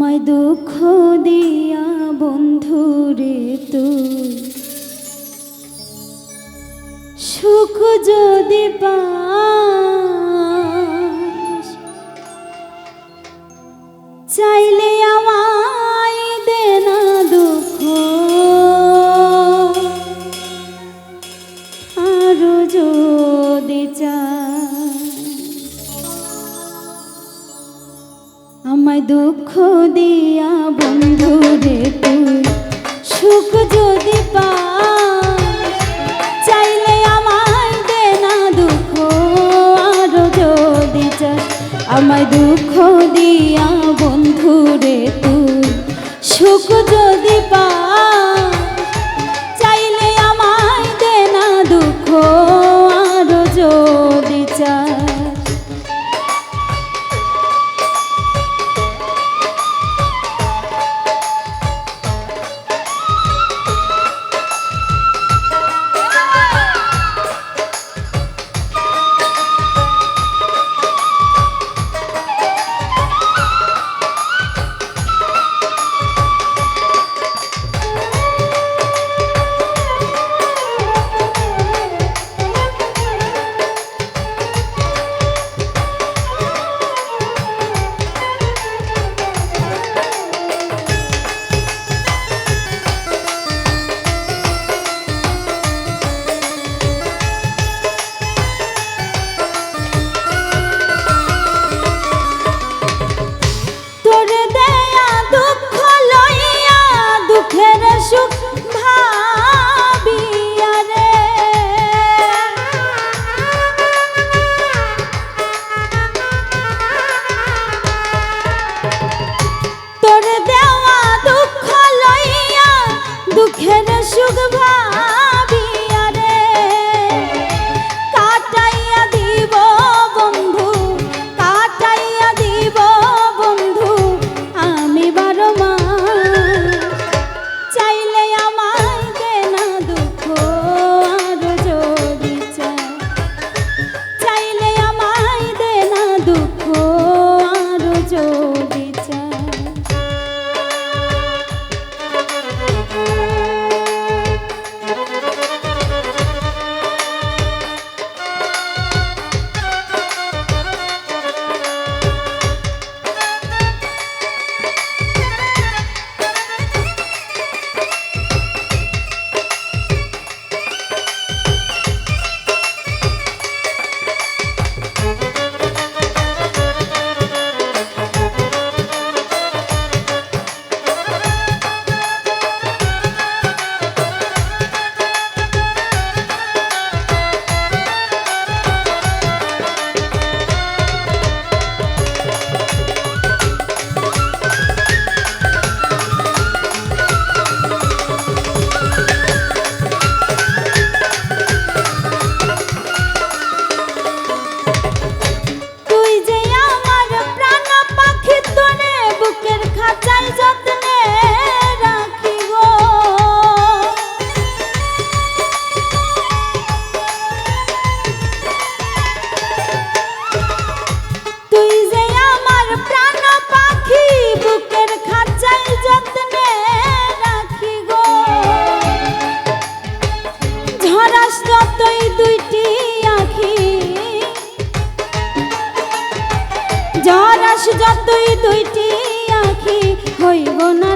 আমায় দুঃখ দিয়া বন্ধুরে তুই। সুখ যদি পাস দুঃখ দিয়া বন্ধু রে তুই সুখ যদি পা চাইলে আমায় দে না দুঃখ, আরও যদি চাস। আমায় দুঃখ দিয়া বন্ধু রে তুই সুখ যদি মতোই দুইটি জরাস যতই দুইটি আখি হইব না